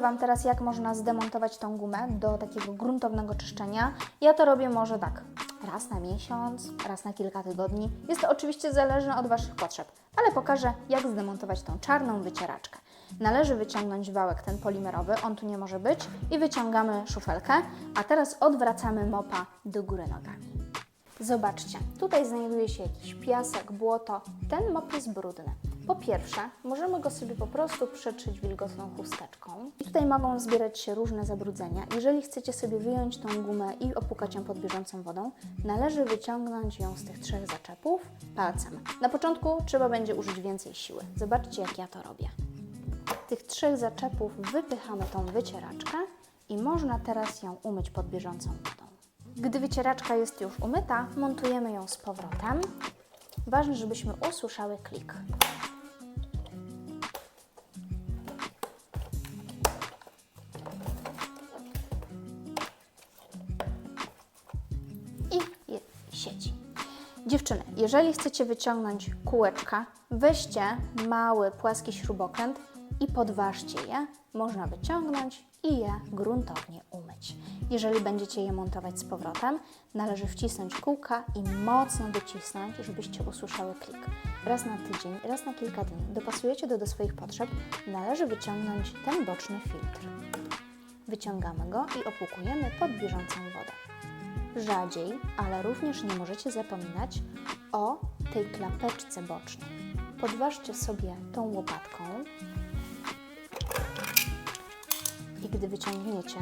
Wam teraz, jak można zdemontować tą gumę do takiego gruntownego czyszczenia. Ja to robię może tak raz na miesiąc, raz na kilka tygodni. Jest to oczywiście zależne od Waszych potrzeb, ale pokażę, jak zdemontować tą czarną wycieraczkę. Należy wyciągnąć wałek ten polimerowy, on tu nie może być, i wyciągamy szufelkę, a teraz odwracamy mopa do góry nogami. Zobaczcie, tutaj znajduje się jakiś piasek, błoto. Ten mop jest brudny. Po pierwsze, możemy go sobie po prostu przetrzeć wilgotną chusteczką. I tutaj mogą zbierać się różne zabrudzenia. Jeżeli chcecie sobie wyjąć tą gumę i opłukać ją pod bieżącą wodą, należy wyciągnąć ją z tych trzech zaczepów palcem. Na początku trzeba będzie użyć więcej siły. Zobaczcie, jak ja to robię. Tych trzech zaczepów wypychamy tą wycieraczkę i można teraz ją umyć pod bieżącą wodą. Gdy wycieraczka jest już umyta, montujemy ją z powrotem. Ważne, żebyśmy usłyszały klik. Siedzi. Dziewczyny, jeżeli chcecie wyciągnąć kółeczka, weźcie mały, płaski śrubokręt i podważcie je. Można wyciągnąć i je gruntownie umyć. Jeżeli będziecie je montować z powrotem, należy wcisnąć kółka i mocno docisnąć, żebyście usłyszały klik. Raz na tydzień, raz na kilka dni dopasujecie to do swoich potrzeb, należy wyciągnąć ten boczny filtr. Wyciągamy go i opłukujemy pod bieżącą wodą. Rzadziej, ale również nie możecie zapominać o tej klapeczce bocznej. Podważcie sobie tą łopatką i gdy wyciągniecie,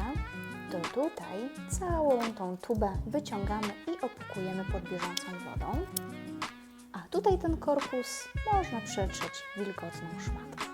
to tutaj całą tą tubę wyciągamy i opłukujemy pod bieżącą wodą. A tutaj ten korpus można przetrzeć wilgotną szmatką.